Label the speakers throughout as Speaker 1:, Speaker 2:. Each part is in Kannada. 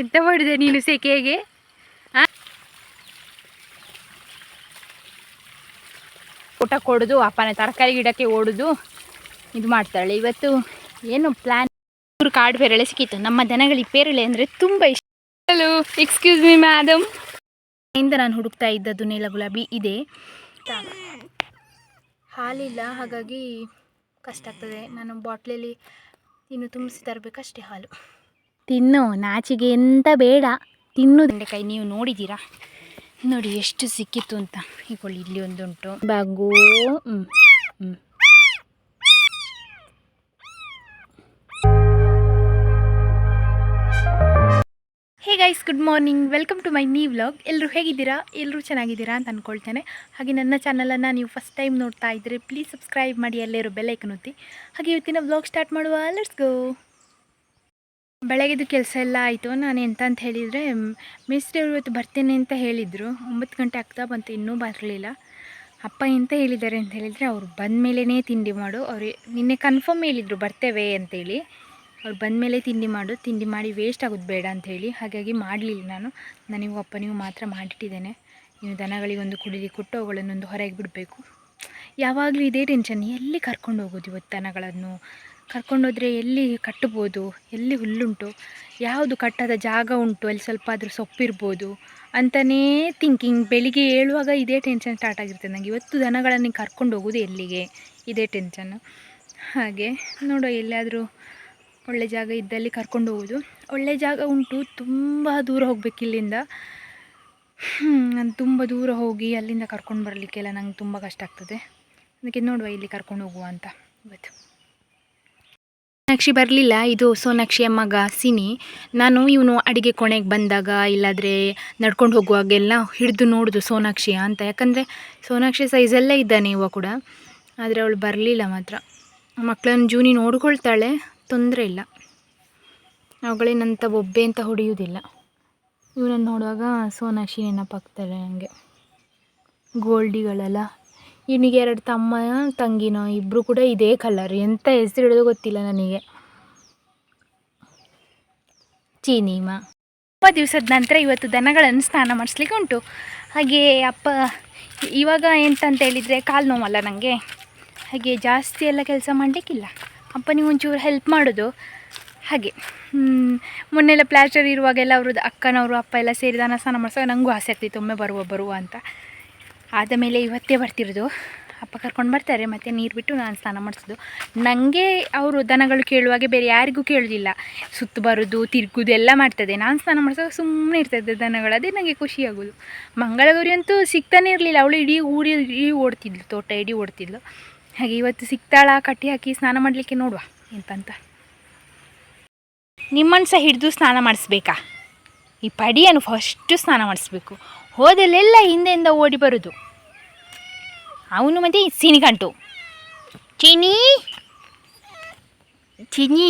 Speaker 1: ಎಂತ ಮಾಡಿದೆ ನೀನು ಸೆಕೆಗೆ? ಊಟ ಕೊಡುದು, ಅಪ್ಪನ ತರಕಾರಿ ಗಿಡಕ್ಕೆ ಓಡೋದು, ಇದು ಮಾಡ್ತಾಳೆ. ಇವತ್ತು ಏನು ಇವ್ರು ಕಾಡು ಪೇರಳೆ ಸಿಕ್ಕಿತ್ತು. ನಮ್ಮ ದನಗಳಿಗೆ ಪೇರಳೆ ಅಂದರೆ ತುಂಬ ಇಷ್ಟ. ಹಲೋ ಎಕ್ಸ್ಕ್ಯೂಸ್ ಮಿ ಮ್ಯಾಡಮ್ ಇಂದ ನಾನು ಹುಡುಕ್ತಾ ಇದ್ದದ್ದು ನೀಲ ಗುಲಾಬಿ ಇದೆ. ಹಾಲಿಲ್ಲ, ಹಾಗಾಗಿ ಕಷ್ಟ ಆಗ್ತದೆ. ನಾನು ಬಾಟ್ಲಲ್ಲಿ ಇನ್ನು ತುಂಬಿಸಿ ತರಬೇಕಷ್ಟೇ ಹಾಲು. ತಿನ್ನು ನಾಚಿಗೆ ಎಂತ ಬೇಡ. ತಿನ್ನು ಕೈ ನೀವು ನೋಡಿದ್ದೀರಾ? ನೋಡಿ ಎಷ್ಟು ಸಿಕ್ಕಿತ್ತು ಅಂತ. ಈಗೊಳ್ಳಿ ಇಲ್ಲಿ ಒಂದುಂಟು. ಬಾಗು. ಹ್ಞೂ ಹ್ಞೂ hey guys good morning welcome to my new vlog ಎಲ್ಲರೂ ಹೇಗಿದ್ದೀರಾ? ಎಲ್ಲರೂ ಚೆನ್ನಾಗಿದ್ದೀರಾ ಅಂತ ಅಂದ್ಕೊಳ್ತೇನೆ ಹಾಗೆ ನನ್ನ ಚಾನಲನ್ನು ನೀವು ಫಸ್ಟ್ ಟೈಮ್ ನೋಡ್ತಾ ಇದ್ದರೆ ಪ್ಲೀಸ್ ಸಬ್ಸ್ಕ್ರೈಬ್ ಮಾಡಿ ಎಲ್ಲರೂ ಬೆಲ್ಲೈಕನ್ ಒತ್ತಿ. ಹಾಗೆ ಇವತ್ತಿನ ವ್ಲಾಗ್ ಸ್ಟಾರ್ಟ್ ಮಾಡುವ. ಲೆಟ್ಸ್ ಗೋ ಬೆಳಗ್ಗೆದು ಕೆಲಸ ಎಲ್ಲ ಆಯಿತು, ನಾನು ಎಂತ ಅಂತ ಹೇಳಿದರೆ ಅವರು ಇವತ್ತು ಬರ್ತೇನೆ ಅಂತ ಹೇಳಿದರು. ಒಂಬತ್ತು ಗಂಟೆ ಆಗ್ತಾ ಬಂತು, ಇನ್ನೂ ಬರಲಿಲ್ಲ. ಅಪ್ಪ ಎಂತ ಹೇಳಿದ್ದಾರೆ ಅಂತ ಹೇಳಿದರೆ, ಅವರು ಬಂದ ಮೇಲೇ ತಿಂಡಿ ಮಾಡು. ಅವರು ನಿನ್ನೆ ಕನ್ಫರ್ಮ್ ಹೇಳಿದರು, ಬರ್ತೇವೆ ಅಂತೇಳಿ. ಅವ್ರು ಬಂದ ಮೇಲೆ ತಿಂಡಿ ಮಾಡು, ತಿಂಡಿ ಮಾಡಿ ವೇಸ್ಟ್ ಆಗೋದು ಬೇಡ ಅಂಥೇಳಿ ಹಾಗಾಗಿ ಮಾಡಲಿಲ್ಲ ನಾನು. ನನಗೂ ನೀವು ಮಾತ್ರ ಮಾಡಿಟ್ಟಿದ್ದೇನೆ ಇನ್ನು ದನಗಳಿಗೊಂದು ಕುಡಿಲಿ ಕೊಟ್ಟು ಅವುಗಳನ್ನೊಂದು ಹೊರಗೆ ಬಿಡಬೇಕು. ಯಾವಾಗಲೂ ಇದೇ ಟೆನ್ಷನ್ ಎಲ್ಲಿ ಕರ್ಕೊಂಡು ಹೋಗೋದು ಇವತ್ತು ದನಗಳನ್ನು? ಕರ್ಕೊಂಡೋದ್ರೆ ಎಲ್ಲಿ ಕಟ್ಟಬೋದು, ಎಲ್ಲಿ ಹುಲ್ಲುಂಟು, ಯಾವುದು ಕಟ್ಟದ ಜಾಗ ಉಂಟು ಅಲ್ಲಿ ಸ್ವಲ್ಪ ಆದರೂ ಸೊಪ್ಪಿರ್ಬೋದು ಅಂತಲೇ ಥಿಂಕಿಂಗ್ ಬೆಳಿಗ್ಗೆ ಏಳುವಾಗ ಇದೇ ಟೆನ್ಷನ್ ಸ್ಟಾರ್ಟ್ ಆಗಿರ್ತದೆ ನನಗೆ ಇವತ್ತು ದನಗಳನ್ನು ಕರ್ಕೊಂಡು ಹೋಗೋದು ಎಲ್ಲಿಗೆ? ಇದೇ ಟೆನ್ಷನ್ನು ಹಾಗೆ ನೋಡುವ ಎಲ್ಲಿಯಾದರೂ ಒಳ್ಳೆ ಜಾಗ ಇದ್ದಲ್ಲಿ ಕರ್ಕೊಂಡು ಹೋಗೋದು. ಒಳ್ಳೆ ಜಾಗ ಉಂಟು, ತುಂಬ ದೂರ ಹೋಗ್ಬೇಕು ಇಲ್ಲಿಂದ. ನಾನು ತುಂಬ ದೂರ ಹೋಗಿ ಅಲ್ಲಿಂದ ಕರ್ಕೊಂಡು ಬರಲಿಕ್ಕೆಲ್ಲ ನಂಗೆ ತುಂಬ ಕಷ್ಟ ಆಗ್ತದೆ. ಅದಕ್ಕೆ ನೋಡುವ ಇಲ್ಲಿ ಕರ್ಕೊಂಡು ಹೋಗುವ ಅಂತ. ಇವತ್ತು ಸೋನಾಕ್ಷಿ ಬರಲಿಲ್ಲ. ಇದು ಸೋನಾಕ್ಷಿಯ ಮಗ ಸಿನಿ. ನಾನು ಇವನು ಅಡಿಗೆ ಕೊನೆಗೆ ಬಂದಾಗ ಇಲ್ಲಾದರೆ ನಡ್ಕೊಂಡು ಹೋಗುವಾಗೆಲ್ಲ ಹಿಡಿದು ನೋಡೋದು ಸೋನಾಕ್ಷಿಯ ಅಂತ. ಯಾಕಂದರೆ ಸೋನಾಕ್ಷಿ ಸೈಜಲ್ಲೇ ಇದ್ದಾನೆ ಇವ ಕೂಡ. ಆದರೆ ಅವಳು ಬರಲಿಲ್ಲ ಮಾತ್ರ. ಮಕ್ಕಳನ್ನು ಜೂನಿ ನೋಡ್ಕೊಳ್ತಾಳೆ. ತೊಂದರೆ ಇಲ್ಲ. ಅವುಗಳೇನಂತ ಬೊಬ್ಬೆ ಅಂತ ಹೊಡೆಯುವುದಿಲ್ಲ. ಇವನನ್ನು ನೋಡುವಾಗ ಸೋನಾಕ್ಷಿ ನೆನಪಾಗ್ತಾಳೆ ನನಗೆ ಗೋಲ್ಡಿಗಳೆಲ್ಲ. ಇವನಿಗೆ ಎರಡು ತಮ್ಮ, ತಂಗಿನೋ ಇಬ್ಬರು ಕೂಡ ಇದೇ ಕಲರ್ ಎಂತ ಹೆಸರು ಹಿಡಿದು ಗೊತ್ತಿಲ್ಲ ನನಗೆ. ಚೀನಿಮ. ತುಂಬ ದಿವಸದ ನಂತರ ಇವತ್ತು ದನಗಳನ್ನು ಸ್ನಾನ ಮಾಡಿಸ್ಲಿಕ್ಕೆ ಉಂಟು. ಹಾಗೆ ಅಪ್ಪ, ಇವಾಗ ಎಂತಂತ ಹೇಳಿದರೆ ಕಾಲು ನೋವಲ್ಲ ನನಗೆ ಹಾಗೆ ಜಾಸ್ತಿ ಎಲ್ಲ ಕೆಲಸ ಮಾಡಲಿಕ್ಕಿಲ್ಲ. ಅಪ್ಪನಿಗೆ ಒಂಚೂರು ಹೆಲ್ಪ್ ಮಾಡೋದು. ಹಾಗೆ ಮೊನ್ನೆಲ್ಲ ಪ್ಲಾಸ್ಟರ್ ಇರುವಾಗೆಲ್ಲ ಅವ್ರದ್ದು ಅಕ್ಕನವರು, ಅಪ್ಪ ಎಲ್ಲ ಸೇರಿ ದನ ಸ್ನಾನ ಮಾಡಿಸೋ ನನಗೂ ಆಸೆ ಆಗ್ತಿತ್ತು, ಒಮ್ಮೆ ಬರುವ ಬರುವ ಅಂತ. ಆದ ಮೇಲೆ ಇವತ್ತೇ ಬರ್ತಿರೋದು. ಅಪ್ಪ ಕರ್ಕೊಂಡು ಬರ್ತಾರೆ, ಮತ್ತು ನೀರು ಬಿಟ್ಟು ನಾನು ಸ್ನಾನ ಮಾಡಿಸೋದು. ನನಗೆ ಅವರು ದನಗಳು ಕೇಳುವಾಗೆ ಬೇರೆ ಯಾರಿಗೂ ಕೇಳೋದಿಲ್ಲ. ಸುತ್ತು ಬರೋದು, ತಿರುಗೋದು ಎಲ್ಲ ಮಾಡ್ತದೆ. ನಾನು ಸ್ನಾನ ಮಾಡಿಸುವಾಗ ಸುಮ್ಮನೆ ಇರ್ತದೆ ದನಗಳು, ಅದೇ ನನಗೆ ಖುಷಿಯಾಗೋದು. ಮಂಗಳಗೌರಿ ಅಂತೂ ಸಿಗ್ತಾನೆ ಇರಲಿಲ್ಲ. ಅವಳು ಇಡೀ ಊರಿ ಇಡೀ ಓಡ್ತಿದ್ಲು, ತೋಟ ಇಡೀ ಓಡ್ತಿದ್ಲು. ಹಾಗೆ ಇವತ್ತು ಸಿಗ್ತಾಳ, ಕಟ್ಟಿ ಹಾಕಿ ಸ್ನಾನ ಮಾಡಲಿಕ್ಕೆ ನೋಡುವ ಎಂತಂತ. ನಿಮ್ಮನ್ನು ಸಹ ಹಿಡಿದು ಸ್ನಾನ ಮಾಡಿಸ್ಬೇಕಾ? ಈ ಪಡಿಯನ್ನು ಫಸ್ಟು ಸ್ನಾನ ಮಾಡಿಸ್ಬೇಕು. ಹೋದಲ್ಲೆಲ್ಲ ಹಿಂದೆಯಿಂದ ಓಡಿ ಬರೋದು. ಅವನು ಮತ್ತೆ ಸಿನಿಗಂಟು ಚಿನಿ ಚಿನಿ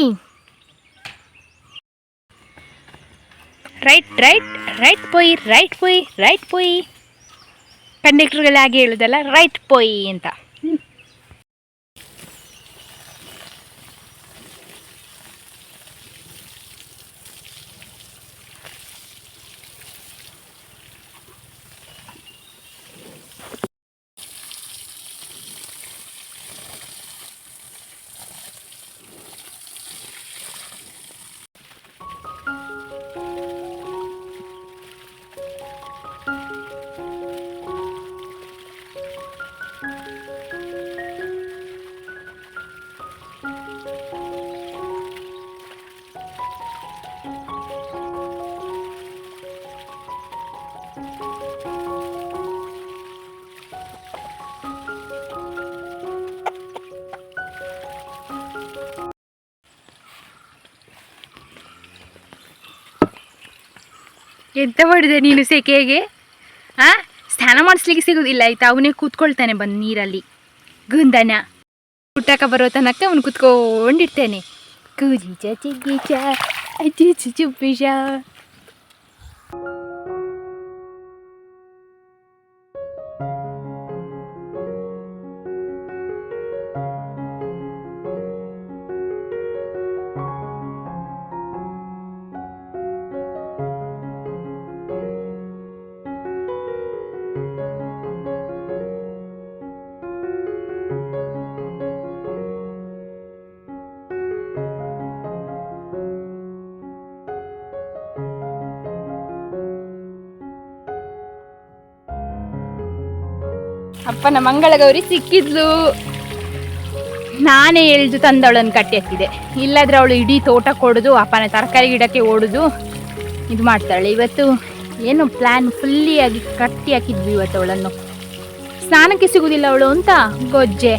Speaker 1: ರೈಟ್ ರೈಟ್ ರೈಟ್ ಪೊಯ್ ರೈಟ್ ಪೊಯ್ ರೈಟ್ ಪೊಯ್. ಕಂಡಕ್ಟರ್ಗಳಾಗಿ ಹೇಳೋದಲ್ಲ, ರೈಟ್ ಪೊಯ್ ಅಂತ. ಎಂತ ಮಾಡಿದೆ ನೀನು ಸೆಕೆಗೆ? ಆ? ಸ್ನಾನ ಮಾಡಿಸ್ಲಿಕ್ಕೆ ಸಿಗೋದಿಲ್ಲ, ಆಯ್ತಾ? ಅವನೇ ಕೂತ್ಕೊಳ್ತಾನೆ ಬಂದು ನೀರಲ್ಲಿ. ಗುಂದನ. ಊಟಕ್ಕೆ ಬರೋ ತನಕ ಅವನು ಕೂತ್ಕೊಂಡಿರ್ತೇನೆ. ಕೂಜಿ ಚಿಗೀಚ ಅಜ್ಜಿ ಚುಪ್ಪಿಶ ಅಪ್ಪನ ಮಂಗಳಗೌರಿ ಸಿಕ್ಕಿದ್ಲು. ನಾನೇ ಎಳ್ದು ತಂದವಳನ್ನು ಕಟ್ಟಿ ಹಾಕಿದೆ ಇಲ್ಲಾದ್ರೆ ಅವಳು ಇಡೀ ತೋಟ ಕೊಡೋದು, ಅಪ್ಪನ ತರಕಾರಿ ಗಿಡಕ್ಕೆ ಓಡೋದು, ಇದು ಮಾಡ್ತಾಳೆ. ಇವತ್ತು ಏನು ಪ್ಲ್ಯಾನ್ ಆಗಿ ಕಟ್ಟಿ ಹಾಕಿದ್ವಿ ಇವತ್ತು ಅವಳನ್ನು. ಸ್ನಾನಕ್ಕೆ ಸಿಗುವುದಿಲ್ಲ ಅವಳು ಅಂತ ಗೊಜ್ಜೆ.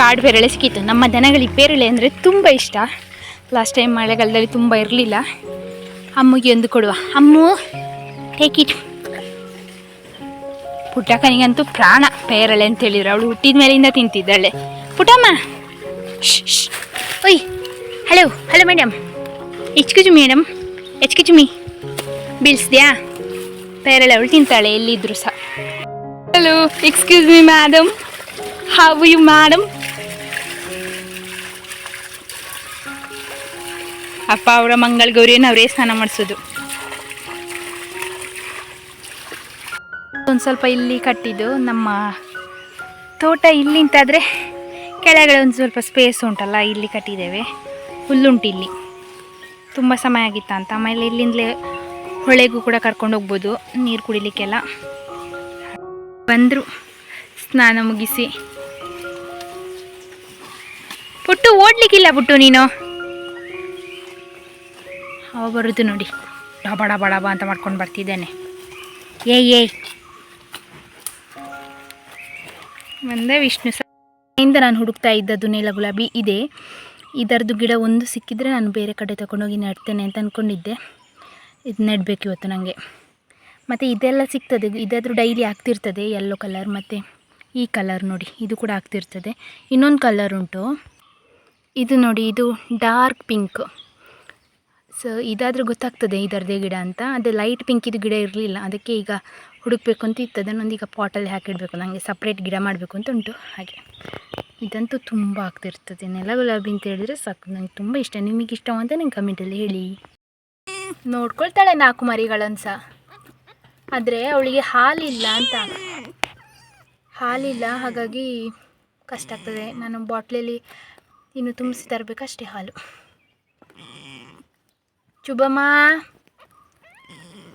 Speaker 1: ಕಾಡು ಪೇರಳೆ ಸಿಕ್ಕಿತ್ತು. ನಮ್ಮ ದನಗಳಿಗೆ ಪೇರಳೆ ಅಂದರೆ ತುಂಬ ಇಷ್ಟ. ಲಾಸ್ಟ್ ಟೈಮ್ ಮಳೆಗಾಲದಲ್ಲಿ ತುಂಬ ಇರಲಿಲ್ಲ. ಅಮ್ಮಗೆ ಒಂದು ಕೊಡುವ. ಅಮ್ಮು ಟೇಕ್ ಇಟ್ ಪುಟ್ಟಕ್ಕನಿಗಂತೂ ಪ್ರಾಣ ಪೇರಳೆ ಅಂತ ಹೇಳಿದ್ರು. ಅವಳು ಹುಟ್ಟಿದ ಮೇಲಿಂದ ತಿಂತಿದ್ದಾಳೆ. ಪುಟಮ್ಮ. ಓಯ್ hello hello madam excuse madam excuse me ಬೀಳ್ಸ್ದ್ಯಾ ಪೇರಳೆ ಅವಳು ತಿಂತಾಳೆ, ಎಲ್ಲಿದ್ರು ಸಹ. Hello excuse me madam how you madam ಅಪ್ಪ ಅವರ ಮಂಗಳ ಗೌರಿಯನ್ನು ಅವರೇ ಸ್ನಾನ ಮಾಡಿಸೋದು. ಒಂದು ಸ್ವಲ್ಪ ಇಲ್ಲಿ ಕಟ್ಟಿದ್ದು, ನಮ್ಮ ತೋಟ ಇಲ್ಲಿ ಅಂತಾದರೆ ಕೆಳಗಡೆ ಒಂದು ಸ್ವಲ್ಪ ಸ್ಪೇಸ್ ಉಂಟಲ್ಲ, ಇಲ್ಲಿ ಕಟ್ಟಿದ್ದೇವೆ. ಹುಲ್ಲುಂಟು ಇಲ್ಲಿ. ತುಂಬ ಸಮಯ ಆಗಿತ್ತ ಅಂತ. ಆಮೇಲೆ ಇಲ್ಲಿಂದಲೇ ಹೊಳೆಗೂ ಕೂಡ ಕರ್ಕೊಂಡು ಹೋಗ್ಬೋದು, ನೀರು ಕುಡಿಲಿಕ್ಕೆಲ್ಲ. ಬಂದರು, ಸ್ನಾನ ಮುಗಿಸಿ. ಪುಟ್ಟು ಓಡ್ಲಿಕ್ಕಿಲ್ಲ ಪುಟ್ಟು ನೀನು? ಅವ ಬರುತ್ತೆ ನೋಡಿ. ಡಬ ಡಬ ಅಂತ ಮಾಡ್ಕೊಂಡು ಬರ್ತಿದ್ದೇನೆ. ಏಯ್ ಏಯ್. ಒಂದೇ ವಿಷ್ಣು ಇಂದ ನಾನು ಹುಡುಕ್ತಾ ಇದ್ದದ್ದು ನೀಲ ಗುಲಾಬಿ ಇದೆ. ಇದರದ್ದು ಗಿಡ ಒಂದು ಸಿಕ್ಕಿದರೆ ನಾನು ಬೇರೆ ಕಡೆ ತಗೊಂಡೋಗಿ ನೆಡ್ತೇನೆ ಅಂತ ಅಂದ್ಕೊಂಡಿದ್ದೆ ಇದು ನೆಡಬೇಕು ಇವತ್ತು ನನಗೆ ಮತ್ತು ಇದೆಲ್ಲ ಸಿಗ್ತದೆ. ಇದಾದರೂ ಡೈಲಿ ಆಗ್ತಿರ್ತದೆ ಯೆಲ್ಲೋ ಕಲರ್ ಮತ್ತು ಈ ಕಲರ್ ನೋಡಿ. ಇದು ಕೂಡ ಆಗ್ತಿರ್ತದೆ. ಇನ್ನೊಂದು ಕಲರ್ ಉಂಟು. ಇದು ನೋಡಿ, ಇದು ಡಾರ್ಕ್ ಪಿಂಕ್ ಸೊ ಇದಾದರೂ ಗೊತ್ತಾಗ್ತದೆ ಇದರದೇ ಗಿಡ ಅಂತ. ಅದು ಲೈಟ್ ಪಿಂಕಿದು ಗಿಡ ಇರಲಿಲ್ಲ. ಅದಕ್ಕೆ ಈಗ ಹುಡುಕ್ಬೇಕು ಅಂತ ಇತ್ತು. ಅದನ್ನೊಂದು ಈಗ ಪಾಟಲ್ಲಿ ಹಾಕಿಡಬೇಕು. ನನಗೆ ಸಪ್ರೇಟ್ ಗಿಡ ಮಾಡಬೇಕು ಅಂತ ಉಂಟು. ಹಾಗೆ. ಇದಂತೂ ತುಂಬ ಆಗ್ತಿರ್ತದೆ. ನೆಲ ಗುಲಾಬಿ ಅಂತ ಹೇಳಿದರೆ ಸಾಕು. ನನಗೆ ತುಂಬ ಇಷ್ಟ. ನಿಮಗೆ ಇಷ್ಟ ಅಂತ ನಂಗೆ ಕಮೆಂಟಲ್ಲಿ ಹೇಳಿ. ನೋಡ್ಕೊಳ್ತಾಳೆ ನಾಲ್ಕು ಮರಿಗಳನ್ನು ಸಹ ಆದರೆ ಅವಳಿಗೆ ಹಾಲಿಲ್ಲ ಅಂತ. ಹಾಲಿಲ್ಲ. ಹಾಗಾಗಿ ಕಷ್ಟ ಆಗ್ತದೆ. ನಾನು ಬಾಟ್ಲಲ್ಲಿ ಇನ್ನು ತುಂಬಿಸಿ ತರಬೇಕಷ್ಟೇ ಹಾಲು. ಶುಭಮ್ಮ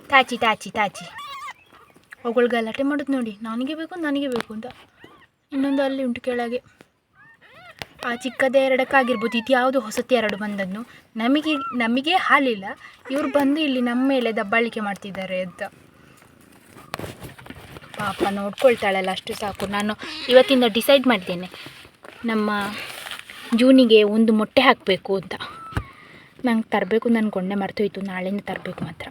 Speaker 1: ತಾಚಿ ತಾಚಿ ತಾಚಿ. ಅವುಗಳು ಗಲಾಟೆ ಮಾಡೋದು ನೋಡಿ. ನನಗೆ ಬೇಕು ನನಗೆ ಬೇಕು ಅಂತ. ಇನ್ನೊಂದು ಅಲ್ಲಿ ಉಂಟು ಕೆಳಗೆ. ಆ ಚಿಕ್ಕದೇ ಎರಡಕ್ಕಾಗಿರ್ಬೋದು. ಇದು ಯಾವುದು ಹೊಸತಿ ಎರಡು ಬಂದದ್ದು? ನಮಗೆ ನಮಗೆ ಹಾಲಿಲ್ಲ. ಇವರು ಬಂದು ಇಲ್ಲಿ ನಮ್ಮ ಮೇಲೆ ದಬ್ಬಾಳಿಕೆ ಮಾಡ್ತಿದ್ದಾರೆ ಅಂತ. ಪಾಪ ನೋಡ್ಕೊಳ್ತಾಳಲ್ಲ, ಅಷ್ಟು ಸಾಕು. ನಾನು ಇವತ್ತಿಂದ ಡಿಸೈಡ್ ಮಾಡಿದ್ದೇನೆ ನಮ್ಮ ಜೂನಿಗೆ ಒಂದು ಮೊಟ್ಟೆ ಹಾಕಬೇಕು ಅಂತ. ನಂಗೆ ತರಬೇಕು ಅಂದ್ಕೊಂಡೆ ಮರ್ತೋಯ್ತು ನಾಳೆನೇ ತರಬೇಕು ಮಾತ್ರ.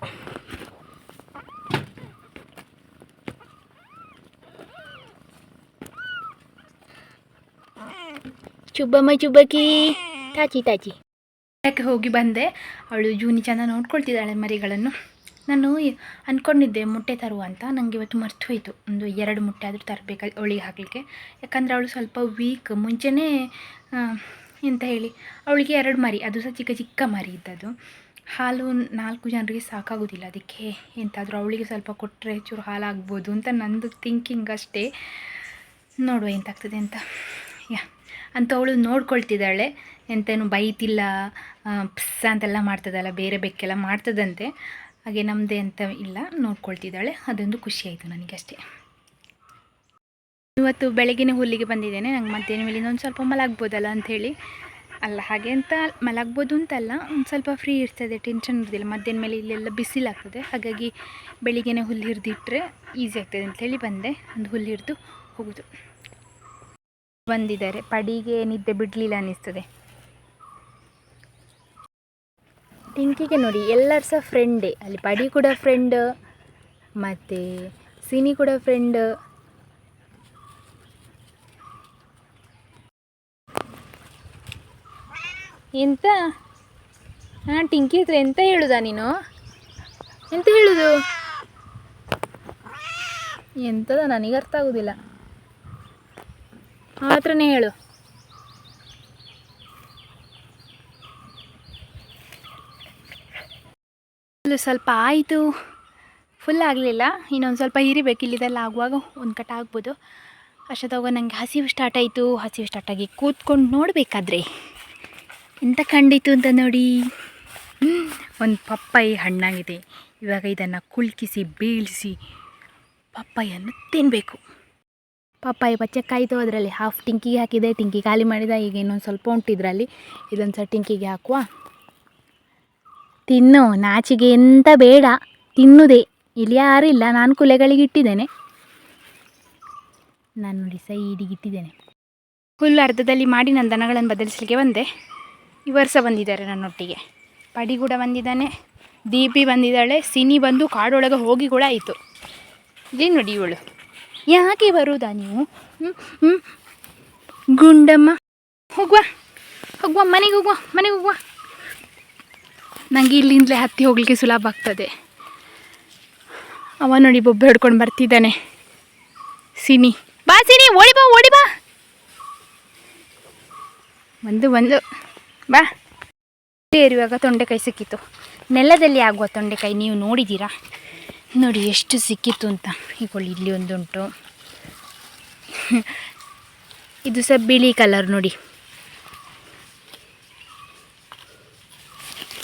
Speaker 1: ಚುಬ್ಬಮ್ಮ ಚುಬ್ಬಕಿ ತಾಚಿ ತಾಚಿ ಯಾಕೆ ಹೋಗಿ ಬಂದೆ. ಅವಳು ಜೂನಿ ಚೆಂದ ನೋಡ್ಕೊಳ್ತಿದ್ದಾಳೆ ಮರಿಗಳನ್ನು. ನಾನು ಅಂದ್ಕೊಂಡಿದ್ದೆ ಮೊಟ್ಟೆ ತರುವ ಅಂತ. ನನಗೆ ಇವತ್ತು ಮರ್ತು ಹೋಯಿತು. ಒಂದು ಎರಡು ಮೊಟ್ಟೆ ಆದರೂ ತರಬೇಕು ಅವಳಿಗೆ ಹಾಕಲಿಕ್ಕೆ. ಯಾಕಂದರೆ ಅವಳು ಸ್ವಲ್ಪ ವೀಕ್ ಮುಂಚೆನೇ ಎಂತ ಹೇಳಿ. ಅವಳಿಗೆ ಎರಡು ಮರಿ, ಅದು ಸಹ ಚಿಕ್ಕ ಚಿಕ್ಕ ಮರಿ ಇದ್ದದು ಹಾಲು ನಾಲ್ಕು ಜನರಿಗೆ ಸಾಕಾಗೋದಿಲ್ಲ ಅದಕ್ಕೆ ಎಂತಾದರೂ ಅವಳಿಗೆ ಸ್ವಲ್ಪ ಕೊಟ್ಟರೆ ಚೂರು ಹಾಲಾಗ್ಬೋದು ಅಂತ ನಂದು ಥಿಂಕಿಂಗ್ ಅಷ್ಟೇ. ನೋಡುವ ಎಂತಾಗ್ತದೆ ಅಂತ. ಯಾ ಅಂತ ಅವಳು ನೋಡ್ಕೊಳ್ತಿದ್ದಾಳೆ. ಎಂತೇನು ಬೈತಿಲ್ಲ ಪಿಸ್ಸ ಪ್ಸ್ ಅಂತೆಲ್ಲ ಮಾಡ್ತದಲ್ಲ, ಬೇರೆ ಬೆಕ್ಕೆಲ್ಲ ಮಾಡ್ತದಂತೆ. ಹಾಗೆ ನಮ್ಮದೇ ಅಂತ ಇಲ್ಲ, ನೋಡ್ಕೊಳ್ತಿದ್ದಾಳೆ. ಅದೊಂದು ಖುಷಿ ಆಯಿತು ನನಗೆ ಅಷ್ಟೇ. ಇವತ್ತು ಬೆಳಗಿನ ಹುಲ್ಲಿಗೆ ಬಂದಿದ್ದೇನೆ. ನಂಗೆ ಮಧ್ಯಾಹ್ನ ಮೇಲೆ ಒಂದು ಸ್ವಲ್ಪ ಮಲಗ್ಬೋದಲ್ಲ ಅಂಥೇಳಿ ಅಲ್ಲ, ಹಾಗೆ ಅಂತ ಮಲಗ್ಬೋದು ಅಂತಲ್ಲ, ಒಂದು ಸ್ವಲ್ಪ ಫ್ರೀ ಇರ್ತದೆ ಟೆನ್ಷನ್ ಇರೋದಿಲ್ಲ. ಮಧ್ಯಾಹ್ನ ಮೇಲೆ ಇಲ್ಲೆಲ್ಲ ಬಿಸಿಲಾಗ್ತದೆ ಹಾಗಾಗಿ ಬೆಳಿಗ್ಗೆ ಹುಲ್ಲು ಹಿರಿದಿಟ್ಟರೆ ಈಸಿ ಆಗ್ತದೆ ಅಂಥೇಳಿ ಬಂದೆ. ಒಂದು ಹುಲ್ಲು ಹಿಡಿದು ಹೋಗೋದು. ಬಂದಿದ್ದಾರೆ. ಪಡಿಗೆ ನಿದ್ದೆ ಬಿಡಲಿಲ್ಲ ಅನ್ನಿಸ್ತದೆ. ಟಿಂಕಿಗೆ ನೋಡಿ, ಎಲ್ಲರೂ ಸಹ ಫ್ರೆಂಡೇ ಅಲ್ಲಿ ಪಡಿ ಕೂಡ ಫ್ರೆಂಡ್ ಮತ್ತು ಸಿನಿ ಕೂಡ ಫ್ರೆಂಡ್ ಎಂತ? ಹಾಂ, ಟಿಂಕಿ ಹತ್ರ ಎಂತ ಹೇಳುದಾ ನೀನು? ಎಂತ ಹೇಳುದು? ಎಂತದ ನನಗೆ ಅರ್ಥ ಆಗೋದಿಲ್ಲ. ಆತ್ರನೇ ಹತ್ರನೇ ಹೇಳು. ಸ್ವಲ್ಪ ಆಯಿತು. ಫುಲ್ ಆಗಲಿಲ್ಲ. ಇನ್ನೊಂದು ಸ್ವಲ್ಪ ಹಿರಿಬೇಕು. ಇಲ್ಲಿದೆಲ್ಲ ಆಗುವಾಗ ಒಂದು ಕಟ್ಟ ಆಗ್ಬೋದು. ಅಷ್ಟೊತ್ತಾಗ ನನಗೆ ಹಸಿವು ಸ್ಟಾರ್ಟ್ ಆಯಿತು. ಹಸಿವು ಸ್ಟಾರ್ಟಾಗಿ ಕೂತ್ಕೊಂಡು ನೋಡಬೇಕಾದ್ರೆ. ಎಂತ ಕಂಡಿತು ಅಂತ ನೋಡಿ. ಒಂದು ಪಪ್ಪಾಯಿ ಹಣ್ಣಾಗಿದೆ. ಇವಾಗ ಇದನ್ನು ಕುಲ್ಕಿಸಿ ಬೀಳಿಸಿ ಪಪ್ಪಾಯನ್ನು ತಿನ್ನಬೇಕು ಪಪ್ಪಾಯಿ ಪಚ್ಚಕ್ಕಾಯಿತು ಅದರಲ್ಲಿ ಹಾಫ್ ಟಿಂಕಿಗೆ ಹಾಕಿದೆ. ಟಿಂಕಿ ಖಾಲಿ ಮಾಡಿದ ಈಗ ಇನ್ನೊಂದು ಸ್ವಲ್ಪ ಉಂಟಿದ್ರಲ್ಲಿ ಇದೊಂದು ಸಹ ಟಿಂಕಿಗೆ ಹಾಕುವ. ತಿನ್ನು ನಾಚಿಗೆ ಎಂತ ಬೇಡ. ತಿನ್ನುದೇ. ಇಲ್ಲಿ ಇಲ್ಲ. ನಾನು ಕುಲೆಗಳಿಗೆ ಇಟ್ಟಿದ್ದೇನೆ. ನಾನು ನೋಡಿ ಸೈಡಿಗೆ ಇಟ್ಟಿದ್ದೇನೆ. ಹುಲ್ಲು ಅರ್ಧದಲ್ಲಿ ಮಾಡಿ ನನ್ನ ದನಗಳನ್ನು ಬದಲಿಸಲಿಕ್ಕೆ ಬಂದೆ. ಈ ಸಹ ಬಂದಿದ್ದಾರೆ ನನ್ನೊಟ್ಟಿಗೆ. ಪಡಿ ಕೂಡ ಬಂದಿದ್ದಾನೆ, ದೀಪಿ ಬಂದಿದ್ದಾಳೆ, ಸಿನಿ ಬಂದು ಕಾಡೊಳಗೆ ಹೋಗಿ ಕೂಡ ಆಯಿತು. ಇಲ್ಲಿ ನೋಡಿ ಇವಳು. ಯಾಕೆ ಬರುವುದಾ ನೀವು? ಗುಂಡಮ್ಮ. ಹೋಗುವ. ಹೋಗುವ, ಮನೆಗೆ ಹೋಗುವ ಮನೆಗೆ ಹೋಗುವ. ನನಗೆ ಇಲ್ಲಿಂದಲೇ ಹತ್ತಿ ಹೋಗ್ಲಿಕ್ಕೆ ಸುಲಭ ಆಗ್ತದೆ. ಅವ ನೋಡಿ ಬೊಬ್ಬೆ ಹೊಡ್ಕೊಂಡು ಬರ್ತಿದ್ದಾನೆ. ಸಿನಿ. ಬಾ, ಸಿನಿ, ಓಡಿ ಬಾ ಓಡಿ ಬಾ. ಒಂದು ಒಂದು. ಬಾ. ಏರುವಾಗ ತೊಂಡೆಕಾಯಿ ಸಿಕ್ಕಿತ್ತು. ನೆಲದಲ್ಲಿ ಆಗುವ ತೊಂಡೆಕಾಯಿ ನೀವು ನೋಡಿದ್ದೀರಾ? ನೋಡಿ ಎಷ್ಟು ಸಿಕ್ಕಿತ್ತು ಅಂತ. ಈಗೊಳ್ಳಿ ಇಲ್ಲಿ ಒಂದುಂಟು. ಇದು ಸಹ ಬಿಳಿ ಕಲರ್ ನೋಡಿ.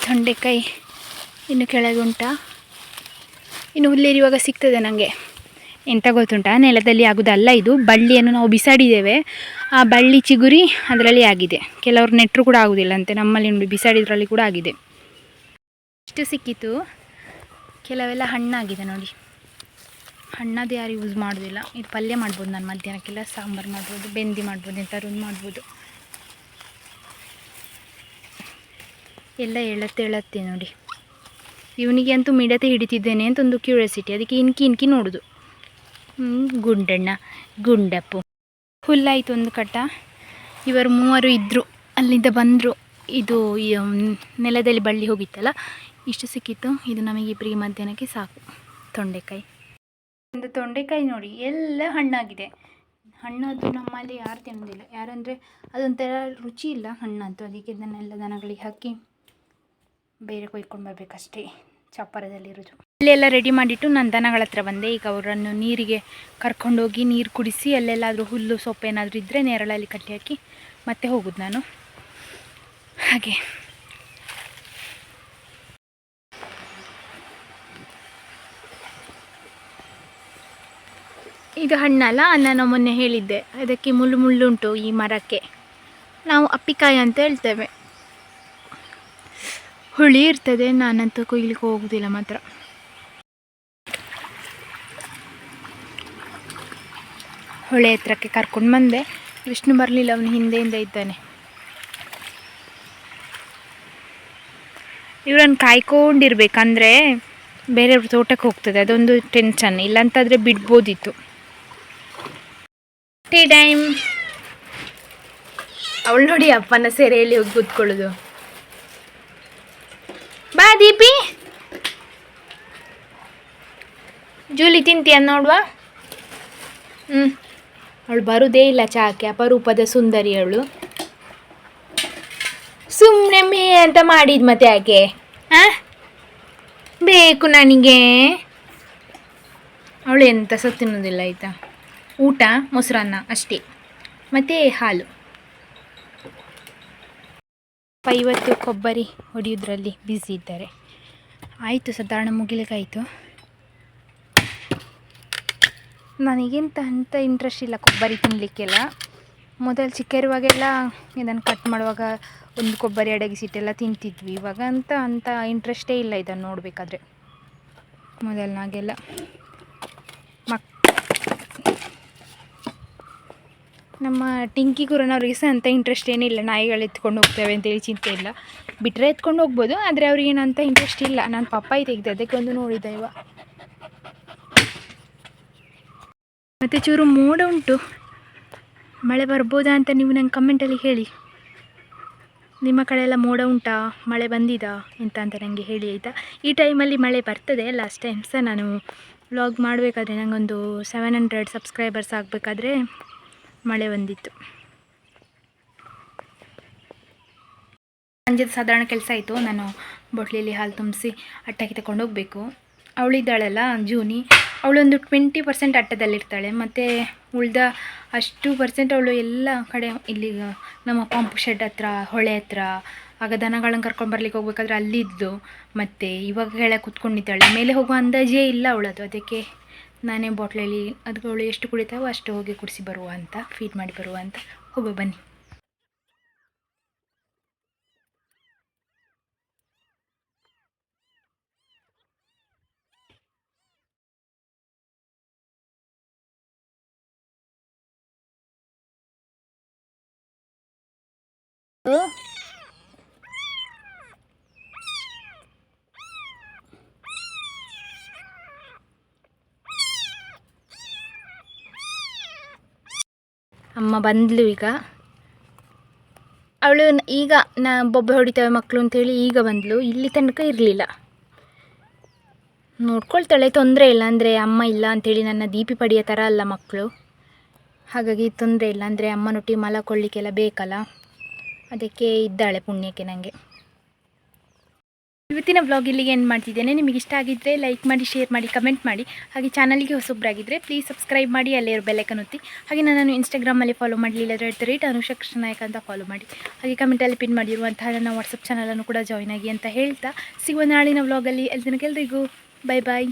Speaker 1: ತೊಂಡೆಕಾಯಿ ಇನ್ನು ಕೆಳಗೆ ಉಂಟಾ? ಇನ್ನು ಹುಲ್ಲೇರಿವಾಗ ಸಿಗ್ತದೆ ನನಗೆ ಎಂತ ಗೊತ್ತುಂಟಾ? ನೆಲದಲ್ಲಿ ಆಗೋದಲ್ಲ ಇದು. ಬಳ್ಳಿಯನ್ನು ನಾವು ಬಿಸಾಡಿದ್ದೇವೆ. ಆ ಬಳ್ಳಿ ಚಿಗುರಿ ಅದರಲ್ಲಿ ಆಗಿದೆ. ಕೆಲವರು ನೆಟ್ಟರು ಕೂಡ ಆಗೋದಿಲ್ಲ ಅಂತೆ ನಮ್ಮಲ್ಲಿ ನೋಡಿ ಬಿಸಾಡಿದ್ರಲ್ಲಿ ಕೂಡ ಆಗಿದೆ. ಇಷ್ಟು ಸಿಕ್ಕಿತು. ಕೆಲವೆಲ್ಲ ಹಣ್ಣಾಗಿದೆ ನೋಡಿ. ಹಣ್ಣದು ಯಾರು ಯೂಸ್ ಮಾಡೋದಿಲ್ಲ. ಇದು ಪಲ್ಯ ಮಾಡ್ಬೋದು ನಾನು ಮಧ್ಯಾಹ್ನಕ್ಕೆಲ್ಲ. ಸಾಂಬಾರು ಮಾಡ್ಬೋದು, ಬೆಂದಿ ಮಾಡ್ಬೋದು ಎಂಥಾದ್ರು ಒಂದು ಮಾಡ್ಬೋದು. ಎಲ್ಲ ಎಳತ್ತೆ ಎಳತ್ತೆ ನೋಡಿ. ಇವನಿಗೆ ಅಂತೂ ಮಿಡತೆ ಹಿಡಿತಿದ್ದೇನೆ ಅಂತ ಒಂದು ಕ್ಯೂರಿಯಾಸಿಟಿ ಅದಕ್ಕೆ ಇನ್ಕಿ ಇನ್ಕಿ ನೋಡೋದು. ಗುಂಡಣ್ಣ, ಗುಂಡಪ್ಪು. ಹುಲ್ಲಾಯಿತು ಒಂದು ಕಟ್ಟ. ಇವರು ಮೂವರು ಇದ್ದರು ಅಲ್ಲಿಂದ ಬಂದರು. ಇದು ನೆಲದಲ್ಲಿ ಬಳ್ಳಿ ಹೋಗಿತ್ತಲ್ಲ, ಇಷ್ಟು ಸಿಕ್ಕಿತ್ತು. ಇದು ನಮಗೆ ಇಬ್ಬರಿಗೆ ಮಧ್ಯಾಹ್ನಕ್ಕೆ ಸಾಕು. ತೊಂಡೆಕಾಯಿ. ಒಂದು ತೊಂಡೆಕಾಯಿ ನೋಡಿ, ಎಲ್ಲ ಹಣ್ಣಾಗಿದೆ. ಹಣ್ಣದು ನಮ್ಮಲ್ಲಿ ಯಾರು ತಿನ್ನೋದಿಲ್ಲ. ಯಾರಂದರೆ, ಅದೊಂಥರ ರುಚಿ ಇಲ್ಲ ಹಣ್ಣದ್ದು ಅದಕ್ಕೆ ಇದನ್ನೆಲ್ಲ ದನಗಳಿಗೆ ಹಾಕಿ ಬೇರೆ ಕೊಯ್ಕೊಂಡು ಬರಬೇಕಷ್ಟೇ. ಚಪ್ಪರದಲ್ಲಿರೋದು. ಇಲ್ಲೆಲ್ಲ ರೆಡಿ ಮಾಡಿಟ್ಟು ನಾನು ದನಗಳ ಹತ್ರ ಬಂದೆ. ಈಗ ಅವರನ್ನು ನೀರಿಗೆ ಕರ್ಕೊಂಡೋಗಿ ನೀರು ಕುಡಿಸಿ ಅಲ್ಲೆಲ್ಲಾದರೂ ಹುಲ್ಲು ಸೊಪ್ಪು ಏನಾದರೂ ಇದ್ದರೆ ನೆರಳಲ್ಲಿ ಕಟ್ಟಿ ಹಾಕಿ ಮತ್ತೆ ಹೋಗೋದು ನಾನು. ಹಾಗೆ. ಇದು ಹಣ್ಣಲ್ಲ ನಾನು ಮೊನ್ನೆ ಹೇಳಿದ್ದೆ, ಅದಕ್ಕೆ ಮುಳ್ಳು ಮುಳ್ಳುಂಟು ಈ ಮರಕ್ಕೆ. ನಾವು ಅಪ್ಪಿಕಾಯಿ ಅಂತ ಹೇಳ್ತೇವೆ. ಹುಳಿ ಇರ್ತದೆ, ನಾನಂತೂ ಕೊಯ್ಲಿಕ್ಕೆ ಹೋಗುವುದಿಲ್ಲ ಮಾತ್ರ. ಹೊಳೆ ಹತ್ರಕ್ಕೆ ಕರ್ಕೊಂಡು ಬಂದೆ. ವಿಷ್ಣು ಬರಲಿಲ್ಲ ಅವನು ಹಿಂದೆಯಿಂದ ಇದ್ದಾನೆ. ಇವ್ರನ್ನ ಕಾಯ್ಕೊಂಡಿರ್ಬೇಕಂದ್ರೆ ಬೇರೆಯವ್ರ ತೋಟಕ್ಕೆ ಹೋಗ್ತದೆ ಅದೊಂದು ಟೆನ್ಷನ್ ಇಲ್ಲಂತಾದರೆ ಬಿಡ್ಬೋದಿತ್ತು. ಟೀ ಟೈಮ್ ಅವಳು ನೋಡಿ ಅಪ್ಪನ ಸೆರೆಯಲ್ಲಿ ಹೋಗಿ ಕೂತ್ಕೊಳ್ಳೋದು. ಬಾ ದೀಪಿ. ಜೂಲಿ ತಿಂತೀಯ ನೋಡುವ? ಹ್ಞೂ ಅವಳು ಬರುದೇ ಇಲ್ಲ ಚಾಕೆ, ಅಪರೂಪದ ಸುಂದರಿ ಅವಳು. ಸುಮ್ಮನೆ ಮೇ ಅಂತ ಮಾಡಿದ್ ಮತ್ತೆ ಯಾಕೆ? ಆ? ಬೇಕು ನನಗೆ. ಅವಳು ಎಂತ ಸಹ ತಿನ್ನೋದಿಲ್ಲ ಆಯಿತಾ? ಊಟ ಮೊಸರನ್ನ ಅಷ್ಟೇ. ಮತ್ತೆ ಹಾಲು. ಐವತ್ತು ಕೊಬ್ಬರಿ ಹೊಡೆಯೋದ್ರಲ್ಲಿ ಬ್ಯುಸಿ ಇದ್ದಾರೆ. ಆಯಿತು ಸಾಧಾರಣ ಮುಗಿಲಿಕ್ಕಾಯಿತು ನನಗೆಂತ ಅಂತ ಇಂಟ್ರೆಸ್ಟ್ ಇಲ್ಲ ಕೊಬ್ಬರಿ ತಿನ್ನಲಿಕ್ಕೆಲ್ಲ ಮೊದಲು ಚಿಕ್ಕ ಇರುವಾಗೆಲ್ಲ ಇದನ್ನು ಕಟ್ ಮಾಡುವಾಗ ಒಂದು ಕೊಬ್ಬರಿ ಅಡಗಿಸಿಟ್ಟೆಲ್ಲ ತಿಂತಿದ್ವಿ. ಇವಾಗ ಅಂತ ಅಂತ ಇಂಟ್ರೆಸ್ಟೇ ಇಲ್ಲ ಇದನ್ನು ನೋಡಬೇಕಾದ್ರೆ. ಮೊದಲನಾಗೆಲ್ಲ ಮಕ್ ನಮ್ಮ ಟಿಂಕಿ ಗುರನವ್ರಿಗೆ ಸಹ ಅಂತ ಇಂಟ್ರೆಸ್ಟ್ ಏನಿಲ್ಲ ನಾಯಿಗಳು ಎತ್ಕೊಂಡು ಹೋಗ್ತೇವೆ ಅಂತೇಳಿ ಚಿಂತೆ ಇಲ್ಲ. ಬಿಟ್ಟರೆ ಎತ್ಕೊಂಡು ಹೋಗ್ಬೋದು, ಆದರೆ ಅವ್ರಿಗೇನಂತ ಇಂಟ್ರೆಸ್ಟ್ ಇಲ್ಲ. ನಾನು ಪಪ್ಪಾಯಿ ತೆಗೆದೆ ಅದಕ್ಕೆ ಒಂದು ನೋಡಿದೆ ಇವ ಮತ್ತು ಚೂರು ಮೋಡ ಉಂಟು. ಮಳೆ ಬರ್ಬೋದಾ ಅಂತ ನೀವು ನಂಗೆ ಕಮೆಂಟಲ್ಲಿ ಹೇಳಿ. ನಿಮ್ಮ ಕಡೆ ಎಲ್ಲ ಮೋಡ ಉಂಟಾ? ಮಳೆ ಬಂದಿದಾ? ಎಂತ ಅಂತ ನನಗೆ ಹೇಳಿ ಆಯಿತಾ? ಈ ಟೈಮಲ್ಲಿ ಮಳೆ ಬರ್ತದೆ ಲಾಸ್ಟ್ ಟೈಮ್ ಸಹ ನಾನು ವ್ಲಾಗ್ ಮಾಡಬೇಕಾದ್ರೆ ನನಗೊಂದು ಸೆವೆನ್ ಹಂಡ್ರೆಡ್ ಸಬ್ಸ್ಕ್ರೈಬರ್ಸ್ ಆಗಬೇಕಾದ್ರೆ ಮಳೆ ಬಂದಿತ್ತು. ಸಂಜೆ ಸಾಧಾರಣ ಕೆಲಸ ಆಯಿತು. ನಾನು ಬೊಟ್ಲಿಯಲ್ಲಿ ಹಾಲು ತುಂಬಿಸಿ ಅಟ್ಟಾಕಿ ತಗೊಂಡು ಹೋಗಬೇಕು ಅವಳಿದ್ದಾಳಲ್ಲ, ಜೂನಿ. ಅವಳೊಂದು ಟ್ವೆಂಟಿ ಪರ್ಸೆಂಟ್ ಅಟ್ಟದಲ್ಲಿರ್ತಾಳೆ, ಮತ್ತು ಉಳಿದ ಅಷ್ಟು ಪರ್ಸೆಂಟ್ ಅವಳು ಎಲ್ಲ ಕಡೆ ಇಲ್ಲಿ ನಮ್ಮ ಪಂಪ್ ಶೆಡ್ ಹತ್ರ, ಹೊಳೆ ಹತ್ರ ಆಗ ದನಗಳನ್ನು ಕರ್ಕೊಂಡು ಬರ್ಲಿಕ್ಕೆ ಹೋಗ್ಬೇಕಾದ್ರೆ ಅಲ್ಲಿದ್ದು ಮತ್ತು ಇವಾಗ ಕೆಳಗೆ ಕುತ್ಕೊಂಡಿದ್ದಾಳೆ. ಮೇಲೆ ಹೋಗುವ ಅಂದಾಜೇ ಇಲ್ಲ ಅವಳದು. ಅದಕ್ಕೆ ನಾನೇ ಬಾಟ್ಲಲ್ಲಿ ಅದಕ್ಕೆ ಎಷ್ಟು ಕುಡಿತಾವೋ ಅಷ್ಟು ಹೋಗಿ ಕುಡಿಸಿ ಬರುವ ಅಂತ ಫೀಡ್ ಮಾಡಿ ಬರುವ ಅಂತ. ಹೋಗೋ ಬನ್ನಿ. ಅಮ್ಮ ಬಂದ್ಲು ಈಗ. ಅವಳು ಈಗ ನಾ ಬೊಬ್ಬೆ ಹೊಡಿತಾವೆ ಮಕ್ಕಳು ಅಂತೇಳಿ ಈಗ ಬಂದ್ಲು, ಇಲ್ಲಿ ತನಕ ಇರಲಿಲ್ಲ. ನೋಡ್ಕೊಳ್ತಾಳೆ, ತೊಂದರೆ ಇಲ್ಲ ಅಂದರೆ ಅಮ್ಮ ಇಲ್ಲ ಅಂಥೇಳಿ ನನ್ನ ದೀಪಿ ಪಡೆಯೋ ಥರ ಅಲ್ಲ ಮಕ್ಕಳು ಹಾಗಾಗಿ ತೊಂದರೆ ಇಲ್ಲ ಅಂದರೆ ಅಮ್ಮನೊಟ್ಟಿಗೆ ಮಲಕೊಳ್ಳಿಕ್ಕೆಲ್ಲ ಬೇಕಲ್ಲ. ಅದಕ್ಕೆ ಇದ್ದಾಳೆ ಪುಣ್ಯಕ್ಕೆ ನನಗೆ. ಇವತ್ತಿನ ಬ್ಲಾಗ್ ಇಲ್ಲಿಗೆ ಏನು ಮಾಡ್ತಿದ್ದೇನೆ. ನಿಮಗೆ ಇಷ್ಟ ಆಗಿದ್ದರೆ ಲೈಕ್ ಮಾಡಿ ಶೇರ್ ಮಾಡಿ ಕಮೆಂಟ್ ಮಾಡಿ. ಹಾಗೆ ಚಾನಲ್ಗೆ ಹೊಸೊಬ್ಬರಾಗಿದ್ದರೆ ಪ್ಲೀಸ್ ಸಬ್ಸ್ಕ್ರೈಬ್ ಮಾಡಿ, ಅಲ್ಲೇ ಬೆಲೆ ಒತ್ತಿ. ಹಾಗೆ ನನ್ನನ್ನು ಇನ್ಸ್ಟಾಗ್ರಾಮಲ್ಲಿ ಫಾಲೋ ಮಾಡಲಿಲ್ಲ ಅಟ್ ರೇಟ್ ಅನುಷಾ ಕೃಷ್ಣನಾಯಕ ಅಂತ ಫಾಲೋ ಮಾಡಿ. ಹಾಗೆ ಕಮೆಂಟಲ್ಲಿ ಪಿನ್ ಮಾಡಿರುವಂತಹ ನನ್ನ ವಾಟ್ಸಪ್ ಚಾನಲನ್ನು ಕೂಡ ಜಾಯ್ನ್ ಆಗಿ ಅಂತ ಹೇಳ್ತಾ. ಸಿಗುವ ನಾಳಿನ ವ್ಲಾಗಲ್ಲಿ ಎಲ್ಲಿ ಎಲ್ರಿಗೂ ಬೈ ಬಾಯ್